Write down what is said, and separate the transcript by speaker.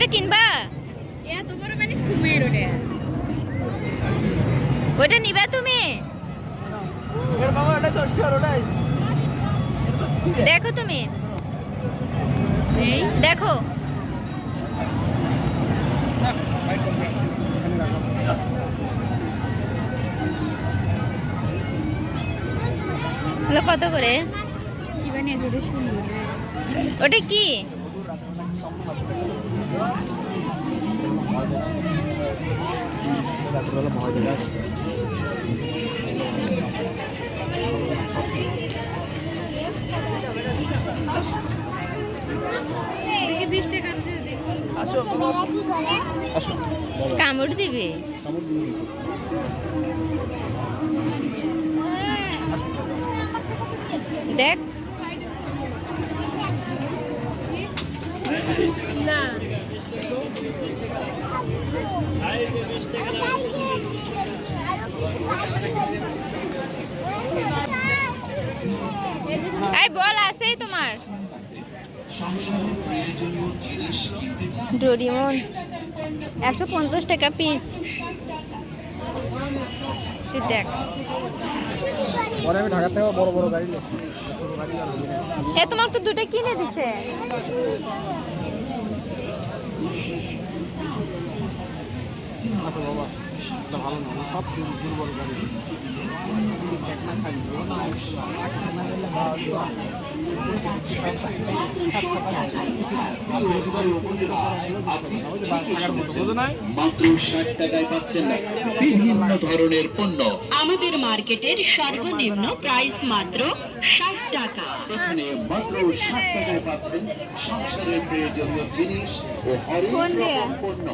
Speaker 1: ওটা কিনবা?
Speaker 2: মানে ওটা।
Speaker 1: নিবা তুমি?
Speaker 3: বাবা এটা তো শিওর
Speaker 1: দেখো তুমি। দেখো। কত করে?
Speaker 2: ওটা
Speaker 1: কি?
Speaker 3: আসো আসো।
Speaker 1: কামড় দিবে। দেখ।
Speaker 2: না।
Speaker 1: বল আছে তোমার। ডোরিমন একশো পঞ্চাশ টাকা পিস তুই দেখ।
Speaker 3: পরে আমি ঢাকা থেকে বড় বড় গাড়ি নিয়েছি ছোট গাড়ি আর নিই না।
Speaker 1: এ তোমার তো দুটো কিনে দিছে।
Speaker 3: এটা ভালো না সব দুর্বল গাড়ি।
Speaker 4: মাত্র ষাট টাকায় পাচ্ছেন বিভিন্ন ধরনের পণ্য।
Speaker 5: আমাদের মার্কেটের সর্বনিম্ন প্রাইস মাত্র ষাট টাকা।
Speaker 4: এখানে মাত্র ষাট টাকায় পাচ্ছেন সংসারের প্রয়োজনীয় জিনিস ও হরেক রকম পণ্য।